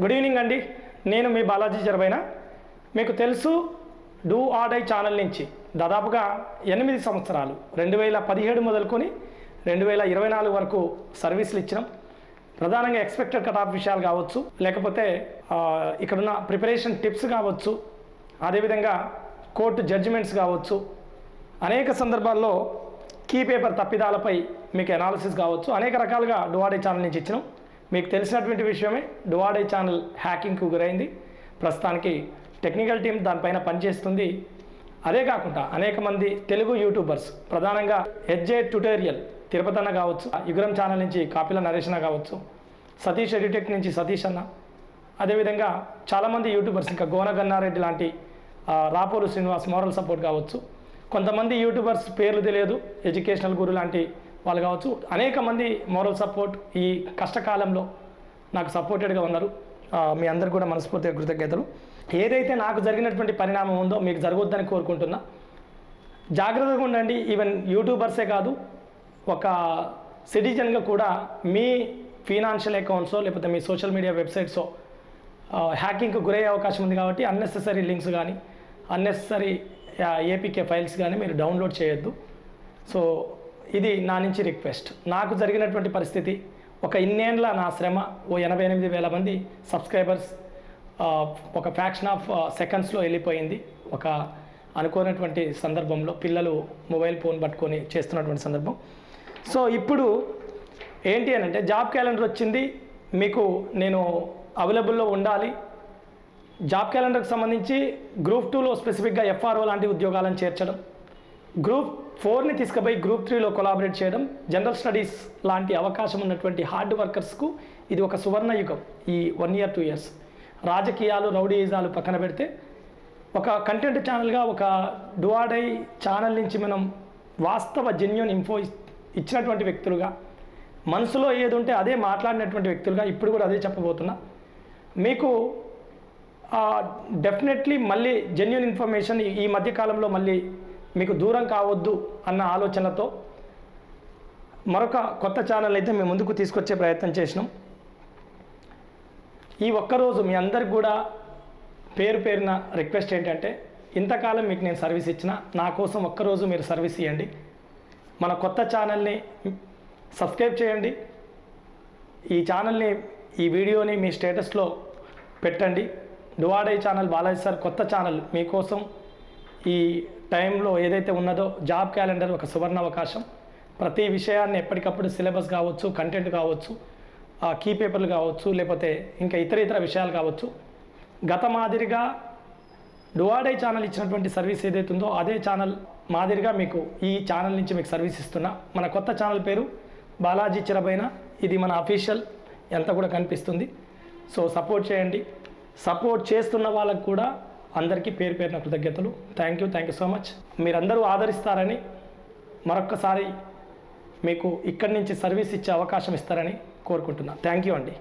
Good evening అండి. నేను మీ బాలాజీ జరబైన మీకు తెలుసు డూ ఆడై ఛానల్ నుంచి దాదాపుగా ఎనిమిది సంవత్సరాలు రెండు వేల పదిహేడు మొదలుకొని రెండు వేల ఇరవై నాలుగు వరకు సర్వీసులు ఇచ్చినాం. ప్రధానంగా ఎక్స్పెక్టెడ్ కట్ ఆఫ్ విషయాలు కావచ్చు లేకపోతే ఇక్కడున్న ప్రిపరేషన్ టిప్స్ కావచ్చు అదేవిధంగా కోర్టు జడ్జిమెంట్స్ కావచ్చు అనేక సందర్భాల్లో కీ పేపర్ తప్పిదాలపై మీకు అనాలిసిస్ కావచ్చు అనేక రకాలుగా డువాడే ఛానల్ నుంచి ఇచ్చినాం. మీకు తెలిసినటువంటి విషయమే డువాడే ఛానల్ హ్యాకింగ్కు గురైంది. ప్రస్తుతానికి టెక్నికల్ టీం దానిపైన పనిచేస్తుంది. అదే కాకుండా అనేక మంది తెలుగు యూట్యూబర్స్ ప్రధానంగా హెచ్జే ట్యుటోరియల్ తిరుపతి అన్న కావచ్చు యుగరం ఛానల్ నుంచి కాపిల నరేష్ అన్న కావచ్చు సతీష్ ఎడిటెక్ నుంచి సతీష్ అన్న అదేవిధంగా చాలామంది యూట్యూబర్స్ ఇంకా గోన గన్నారెడ్డి లాంటి రాపూరు రాపోలు శ్రీనివాస్ మోరల్ సపోర్ట్ కావచ్చు. కొంతమంది యూట్యూబర్స్ పేర్లు తెలియదు ఎడ్యుకేషనల్ గురు లాంటి వాళ్ళు కావచ్చు అనేక మంది మోరల్ సపోర్ట్ ఈ కష్టకాలంలో నాకు సపోర్టెడ్గా ఉన్నారు. మీ అందరు కూడా మనస్ఫూర్తిగా కృతజ్ఞతలు. ఏదైతే నాకు జరిగినటువంటి పరిణామం ఉందో మీకు జరగొద్దని కోరుకుంటున్నా. జాగ్రత్తగా ఉండండి. ఈవెన్ యూట్యూబర్సే కాదు ఒక సిటిజన్గా కూడా మీ ఫినాన్షియల్ అకౌంట్సో లేకపోతే మీ సోషల్ మీడియా వెబ్సైట్సో హ్యాకింగ్కి గురయ్యే అవకాశం ఉంది కాబట్టి అన్నెసెసరీ లింక్స్ కానీ అన్నెసెసరీ ఏపీకే ఫైల్స్ కానీ మీరు డౌన్లోడ్ చేయొద్దు. సో ఇది నా నుంచి రిక్వెస్ట్. నాకు జరిగినటువంటి పరిస్థితి ఒక ఇన్నేళ్ళ నా శ్రమ ఓ ఎనభై ఎనిమిది వేల మంది సబ్స్క్రైబర్స్ ఒక ఫ్యాక్షన్ ఆఫ్ సెకండ్స్లో వెళ్ళిపోయింది. ఒక అనుకోనటువంటి సందర్భంలో పిల్లలు మొబైల్ ఫోన్ పట్టుకొని చేస్తున్నటువంటి సందర్భం. సో ఇప్పుడు ఏంటి అని అంటే జాబ్ క్యాలెండర్ వచ్చింది. మీకు నేను అవైలబుల్లో ఉండాలి. జాబ్ క్యాలెండర్కి సంబంధించి గ్రూప్ టూలో స్పెసిఫిక్గా ఎఫ్ఆర్ఓ లాంటి ఉద్యోగాలను చేర్చడం. గ్రూప్ ఫోర్ని తీసుకుపోయి గ్రూప్ త్రీలో కొలాబరేట్ చేయడం జనరల్ స్టడీస్ లాంటి అవకాశం ఉన్నటువంటి హార్డ్ వర్కర్స్కు ఇది ఒక సువర్ణ యుగం ఈ వన్ ఇయర్ టూ ఇయర్స్. రాజకీయాలు రౌడీయిజాలు పక్కన పెడితే ఒక కంటెంట్ ఛానల్గా ఒక డువాడై ఛానల్ నుంచి మనం వాస్తవ జెన్యున్ ఇన్ఫో ఇచ్చినటువంటి వ్యక్తులుగా మనసులో ఏది ఉంటే అదే మాట్లాడినటువంటి వ్యక్తులుగా ఇప్పుడు కూడా అదే చెప్పబోతున్నా. మీకు డెఫినెట్లీ మళ్ళీ జెన్యున్ ఇన్ఫర్మేషన్ ఈ మధ్యకాలంలో మళ్ళీ మీకు దూరం కావద్దు అన్న ఆలోచనతో మరొక కొత్త ఛానల్ అయితే మేము ముందుకు తీసుకొచ్చే ప్రయత్నం చేసినాం. ఈ ఒక్కరోజు మీ అందరికి కూడా పేరు పేరున రిక్వెస్ట్ ఏంటంటే ఇంతకాలం మీకు నేను సర్వీస్ ఇచ్చిన నా కోసం ఒక్కరోజు మీరు సర్వీస్ ఇవ్వండి మన కొత్త ఛానల్ని సబ్స్క్రైబ్ చేయండి. ఈ ఛానల్ని ఈ వీడియోని మీ స్టేటస్లో పెట్టండి. డువాడై ఛానల్ బాలాజీ సార్ కొత్త ఛానల్ మీకోసం ఈ టైంలో ఏదైతే ఉన్నదో జాబ్ క్యాలెండర్ ఒక సువర్ణ అవకాశం. ప్రతి విషయాన్ని ఎప్పటికప్పుడు సిలబస్ కావచ్చు కంటెంట్ కావచ్చు ఆ కీ పేపర్లు కావచ్చు లేకపోతే ఇంకా ఇతర ఇతర విషయాలు కావచ్చు. గత మాదిరిగా డువాడే ఛానల్ ఇచ్చినటువంటి సర్వీస్ ఏదైతే ఉందో అదే ఛానల్ మాదిరిగా మీకు ఈ ఛానల్ నుంచి మీకు సర్వీస్ ఇస్తున్నా. మన కొత్త ఛానల్ పేరు బాలాజీ చిరబైన. ఇది మన అఫీషియల్. ఎంత కూడా కనిపిస్తుంది. సో సపోర్ట్ చేయండి. సపోర్ట్ చేస్తున్న వాళ్ళకు కూడా అందరికీ పేరు పేరున కృతజ్ఞతలు. Thank you thank you so much మీరందరూ ఆదరిస్తారని మరొక్కసారి మీకు ఇక్కడి నుంచి సర్వీస్ ఇచ్చే అవకాశం ఇస్తారని కోరుకుంటున్నా. థ్యాంక్ యూ అండి.